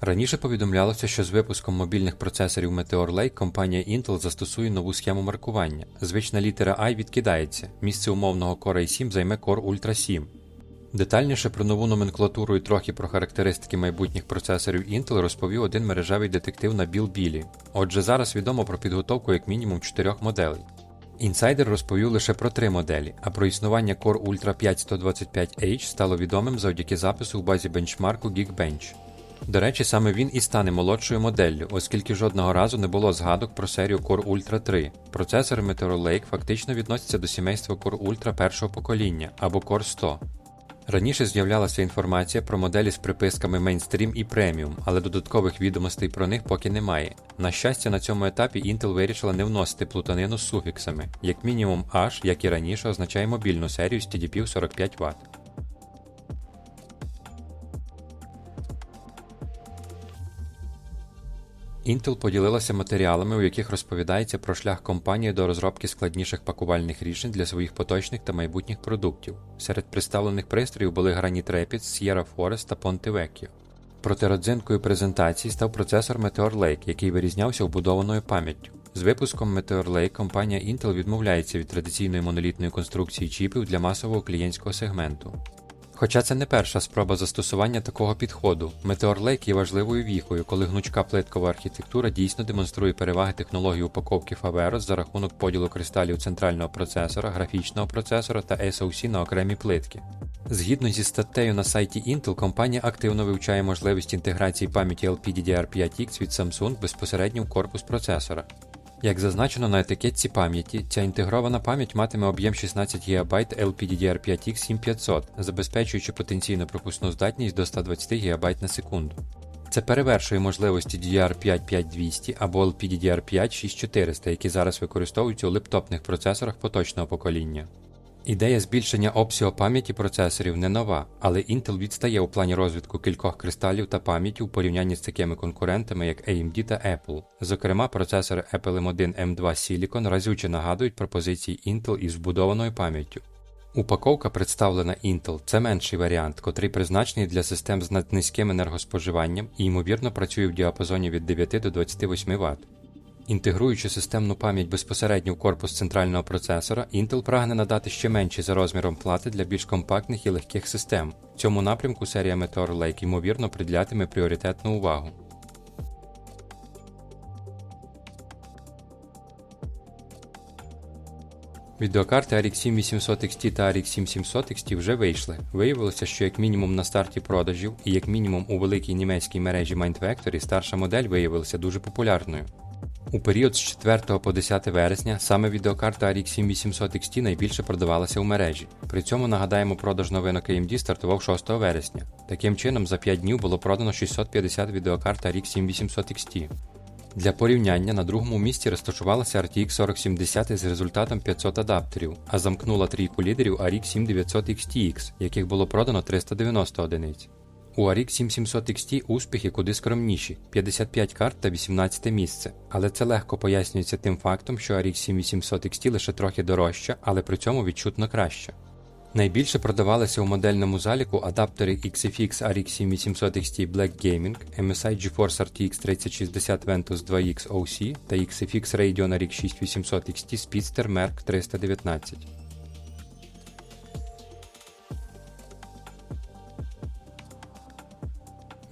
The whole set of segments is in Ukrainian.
Раніше повідомлялося, що з випуском мобільних процесорів Meteor Lake компанія Intel застосує нову схему маркування. Звична літера I відкидається. Місце умовного Core i7 займе Core Ultra 7. Детальніше про нову номенклатуру і трохи про характеристики майбутніх процесорів Intel розповів один мережевий детектив Набіл Білі. Отже, зараз відомо про підготовку як мінімум чотирьох моделей. Інсайдер розповів лише про три моделі, а про існування Core Ultra 5 125H стало відомим завдяки запису в базі бенчмарку Geekbench. До речі, саме він і стане молодшою моделлю, оскільки жодного разу не було згадок про серію Core Ultra 3. Процесори Meteor Lake фактично відносяться до сімейства Core Ultra першого покоління або Core 100. Раніше з'являлася інформація про моделі з приписками Mainstream і Premium, але додаткових відомостей про них поки немає. На щастя, на цьому етапі Intel вирішила не вносити плутанину з суфіксами. Як мінімум H, як і раніше, означає мобільну серію з TDP 45 Вт. Intel поділилася матеріалами, у яких розповідається про шлях компанії до розробки складніших пакувальних рішень для своїх поточних та майбутніх продуктів. Серед представлених пристроїв були Granite Rapids, Sierra Forest та Ponte Vecchio. Проте родзинкою презентації став процесор Meteor Lake, який вирізнявся вбудованою пам'яттю. З випуском Meteor Lake компанія Intel відмовляється від традиційної монолітної конструкції чіпів для масового клієнтського сегменту. Хоча це не перша спроба застосування такого підходу, Meteor є важливою віхою, коли гнучка плиткова архітектура дійсно демонструє переваги технології упаковки Faveros за рахунок поділу кристалів центрального процесора, графічного процесора та SoC на окремі плитки. Згідно зі статтею на сайті Intel, компанія активно вивчає можливість інтеграції пам'яті LPDDR5X від Samsung безпосередньо в корпус процесора. Як зазначено на етикетці пам'яті, ця інтегрована пам'ять матиме об'єм 16 ГБ LPDDR5X 7500, забезпечуючи потенційну пропускну здатність до 120 ГБ на секунду. Це перевершує можливості DDR5 5200 або LPDDR5 6400, які зараз використовуються у лептопних процесорах поточного покоління. Ідея збільшення обсягу пам'яті процесорів не нова, але Intel відстає у плані розвитку кількох кристалів та пам'яті у порівнянні з такими конкурентами, як AMD та Apple. Зокрема, процесори Apple M1 M2 Silicon разюче нагадують пропозиції Intel із вбудованою пам'яттю. Упаковка, представлена Intel, це менший варіант, котрий призначений для систем з наднизьким енергоспоживанням і, ймовірно, працює в діапазоні від 9 до 28 Вт. Інтегруючи системну пам'ять безпосередньо в корпус центрального процесора, Intel прагне надати ще менші за розміром плати для більш компактних і легких систем. В цьому напрямку серія Meteor Lake ймовірно приділятиме пріоритетну увагу. Відеокарти RX 7800 XT та RX 7700 XT вже вийшли. Виявилося, що як мінімум на старті продажів і як мінімум у великій німецькій мережі Mindfactory старша модель виявилася дуже популярною. У період з 4 по 10 вересня саме відеокарта RX 7800 XT найбільше продавалася у мережі. При цьому нагадаємо, продаж новинок AMD стартував 6 вересня. Таким чином, за 5 днів було продано 650 відеокарт RX 7800 XT. Для порівняння на другому місці розташувалася RTX 4070 з результатом 500 адаптерів, а замкнула трійку лідерів RX 7900 XTX, яких було продано 390 одиниць. У RX 7700 XT успіхи куди скромніші 55 карт та 18 місце, але це легко пояснюється тим фактом, що RX 7800 XT лише трохи дорожча, але при цьому відчутно краща. Найбільше продавалися у модельному заліку адаптери XFX RX 7800 XT Black Gaming, MSI GeForce RTX 3060 Ventus 2X OC та XFX Radeon RX 6800 XT Speedster Merc 319.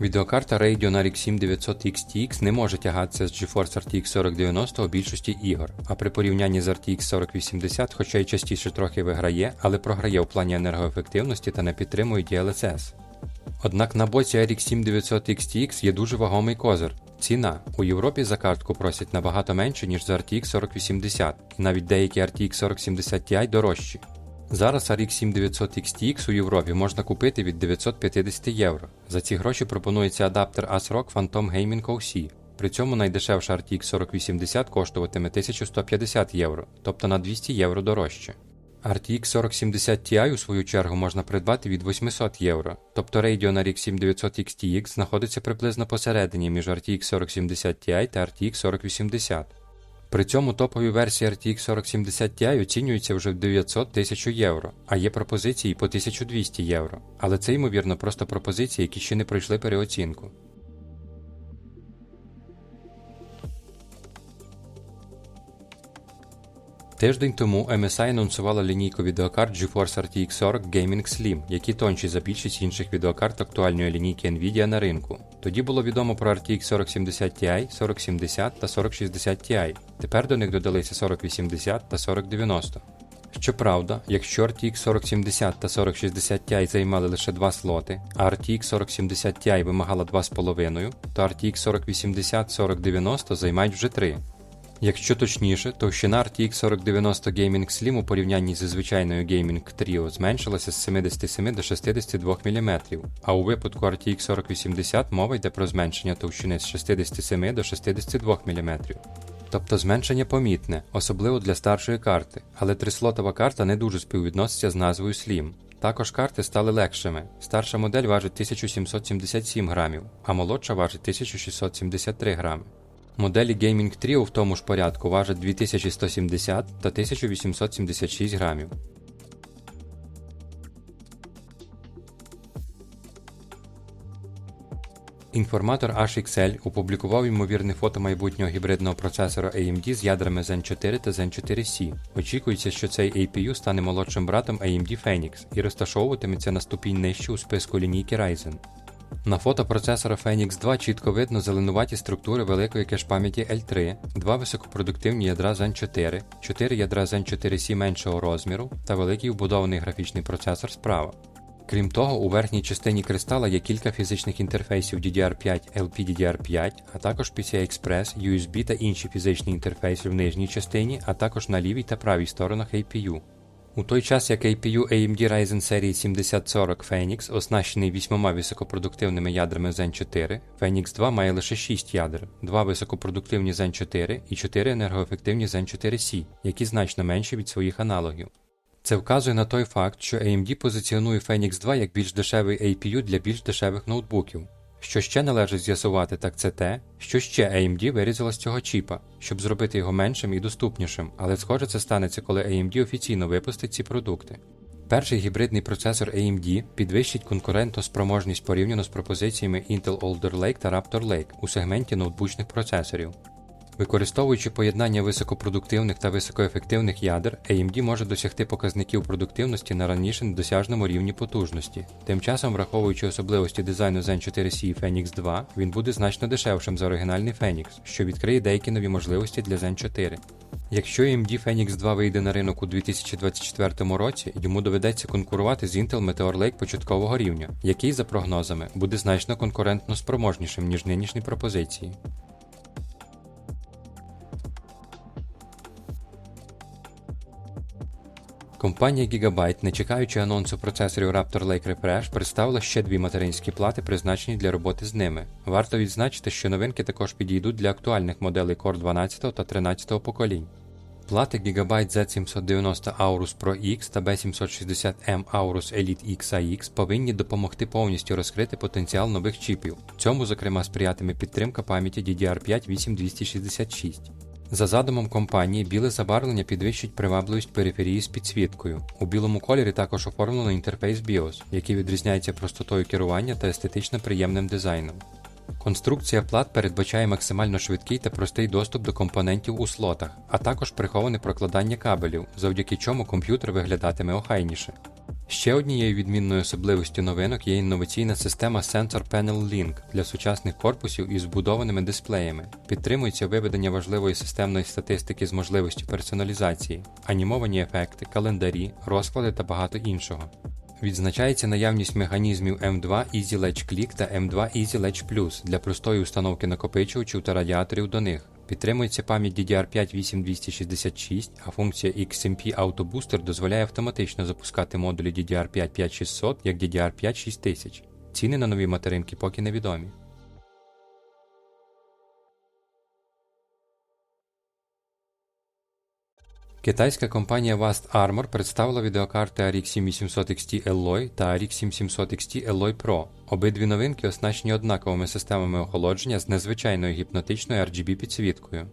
Відеокарта Radeon RX 7900 XTX не може тягатися з GeForce RTX 4090 у більшості ігор, а при порівнянні з RTX 4080, хоча й частіше трохи виграє, але програє у плані енергоефективності та не підтримує DLSS. Однак на боці RX 7900 XTX є дуже вагомий козир. Ціна у Європі за картку просять набагато менше, ніж за RTX 4080, і навіть деякі RTX 4070 Ti дорожчі. Зараз RX 7900 XTX у Європі можна купити від 950 євро. За ці гроші пропонується адаптер ASRock Phantom Gaming OC. При цьому найдешевша RTX 4080 коштуватиме 1150 євро, тобто на 200 євро дорожче. RTX 4070 Ti у свою чергу можна придбати від 800 євро, тобто Radeon RX 7900 XTX знаходиться приблизно посередині між RTX 4070 Ti та RTX 4080. При цьому топові версії RTX 4070 Ti оцінюються вже в 900 тисяч євро, а є пропозиції по 1200 євро. Але це ймовірно просто пропозиції, які ще не пройшли переоцінку. Тиждень тому MSI анонсувала лінійку відеокарт GeForce RTX 40 Gaming Slim, які тонші за більшість інших відеокарт актуальної лінійки Nvidia на ринку. Тоді було відомо про RTX 4070 Ti, 4070 та 4060 Ti. Тепер до них додалися 4080 та 4090. Щоправда, якщо RTX 4070 та 4060 Ti займали лише два слоти, а RTX 4070 Ti вимагала 2,5, то RTX 4080-4090 займають вже 3. Якщо точніше, товщина RTX 4090 Gaming Slim у порівнянні зі звичайною Gaming Trio зменшилася з 77 до 62 мм, а у випадку RTX 4080 мова йде про зменшення товщини з 67 до 62 мм. Тобто зменшення помітне, особливо для старшої карти, але трислотова карта не дуже співвідноситься з назвою Slim. Також карти стали легшими. Старша модель важить 1777 грамів, а молодша важить 1673 грами. Моделі Gaming Trio в тому ж порядку важать 2170 та 1876 грамів. Інформатор HXL опублікував ймовірне фото майбутнього гібридного процесора AMD з ядрами Zen 4 та Zen 4C. Очікується, що цей APU стане молодшим братом AMD Phoenix і розташовуватиметься на ступінь нижче у списку лінійки Ryzen. На фото процесора Phoenix 2 чітко видно зеленуваті структури великої кеш-пам'яті L3, два високопродуктивні ядра Zen 4, 4 ядра Zen 4C меншого розміру та великий вбудований графічний процесор справа. Крім того, у верхній частині кристала є кілька фізичних інтерфейсів DDR5 LPDDR5, а також PCI Express, USB та інші фізичні інтерфейси в нижній частині, а також на лівій та правій сторонах APU. У той час як APU AMD Ryzen серії 7040 Phoenix оснащений вісьмома високопродуктивними ядрами Zen 4, Phoenix 2 має лише 6 ядер, 2 високопродуктивні Zen 4 і 4 енергоефективні Zen 4C, які значно менші від своїх аналогів. Це вказує на той факт, що AMD позиціонує Phoenix 2 як більш дешевий APU для більш дешевих ноутбуків. Що ще належить з'ясувати, так це те, що ще AMD вирізала з цього чіпа, щоб зробити його меншим і доступнішим, але схоже це станеться, коли AMD офіційно випустить ці продукти. Перший гібридний процесор AMD підвищить конкурентоспроможність порівняно з пропозиціями Intel Alder Lake та Raptor Lake у сегменті ноутбучних процесорів. Використовуючи поєднання високопродуктивних та високоефективних ядер, AMD може досягти показників продуктивності на раніше недосяжному рівні потужності. Тим часом, враховуючи особливості дизайну Zen 4C і Phoenix 2, він буде значно дешевшим за оригінальний Phoenix, що відкриє деякі нові можливості для Zen 4. Якщо AMD Phoenix 2 вийде на ринок у 2024 році, йому доведеться конкурувати з Intel Meteor Lake початкового рівня, який, за прогнозами, буде значно конкурентно спроможнішим, ніж нинішні пропозиції. Компанія Gigabyte, не чекаючи анонсу процесорів Raptor Lake Refresh, представила ще дві материнські плати, призначені для роботи з ними. Варто відзначити, що новинки також підійдуть для актуальних моделей Core 12 та 13 поколінь. Плати Gigabyte Z790 Aorus Pro X та B760M Aorus Elite XAX повинні допомогти повністю розкрити потенціал нових чіпів. Цьому, зокрема, сприятиме підтримка пам'яті DDR5 8266. За задумом компанії, біле забарвлення підвищить привабливість периферії з підсвіткою. У білому кольорі також оформлено інтерфейс BIOS, який відрізняється простотою керування та естетично приємним дизайном. Конструкція плат передбачає максимально швидкий та простий доступ до компонентів у слотах, а також приховане прокладання кабелів, завдяки чому комп'ютер виглядатиме охайніше. Ще однією відмінною особливістю новинок є інноваційна система Sensor Panel Link для сучасних корпусів із вбудованими дисплеями. Підтримується виведення важливої системної статистики з можливістю персоналізації, анімовані ефекти, календарі, розклади та багато іншого. Відзначається наявність механізмів M2 Easy Latch Click та M2 Easy Latch Plus для простої установки накопичувачів та радіаторів до них. Підтримується пам'ять DDR5 8266, а функція XMP Auto Booster дозволяє автоматично запускати модулі DDR5 5600 як DDR5 6000. Ціни на нові материнки поки невідомі. Китайська компанія Vast Armor представила відеокарти RX 7800 XT Alloy та RX 7700 XT Alloy Pro. Обидві новинки оснащені однаковими системами охолодження з незвичайною гіпнотичною RGB підсвіткою.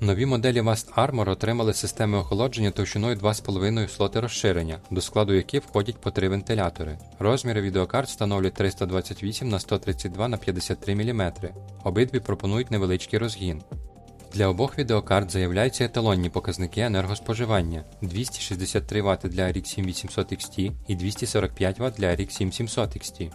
Нові моделі Vast Armor отримали системи охолодження товщиною 2,5 слоти розширення, до складу яких входять по три вентилятори. Розміри відеокарт становлять 328 на 132 на 53 мм. Обидві пропонують невеличкий розгін. Для обох відеокарт заявляються еталонні показники енергоспоживання 263 Вт для RX 7800 XT і 245 Вт для RX 7700 XT.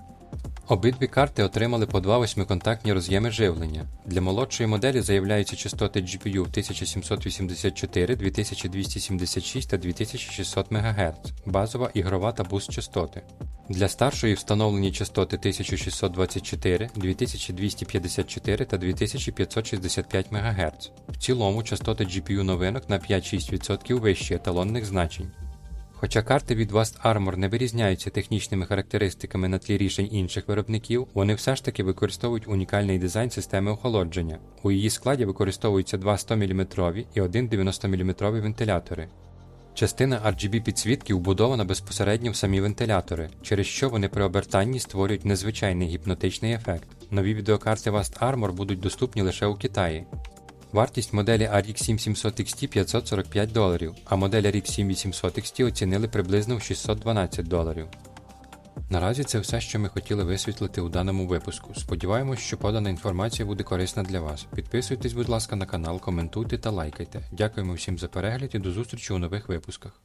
Обидві карти отримали по два восьмиконтактні роз'єми живлення. Для молодшої моделі заявляються частоти GPU 1784, 2276 та 2600 МГц, базова ігрова та буст частоти. Для старшої встановлені частоти 1624, 2254 та 2565 МГц. В цілому частоти GPU новинок на 5-6% вищі еталонних значень. Хоча карти від Vast Armor не вирізняються технічними характеристиками на тлі рішень інших виробників, вони все ж таки використовують унікальний дизайн системи охолодження. У її складі використовуються два 100-мм і один 90-мм вентилятори. Частина RGB підсвітки вбудована безпосередньо в самі вентилятори, через що вони при обертанні створюють незвичайний гіпнотичний ефект. Нові відеокарти Vast Armor будуть доступні лише у Китаї. Вартість моделі RX 7700 XT 545 доларів, а модель RX 7800 XT оцінили приблизно в 612 доларів. Наразі це все, що ми хотіли висвітлити у даному випуску. Сподіваємось, що подана інформація буде корисна для вас. Підписуйтесь, будь ласка, на канал, коментуйте та лайкайте. Дякуємо всім за перегляд і до зустрічі у нових випусках.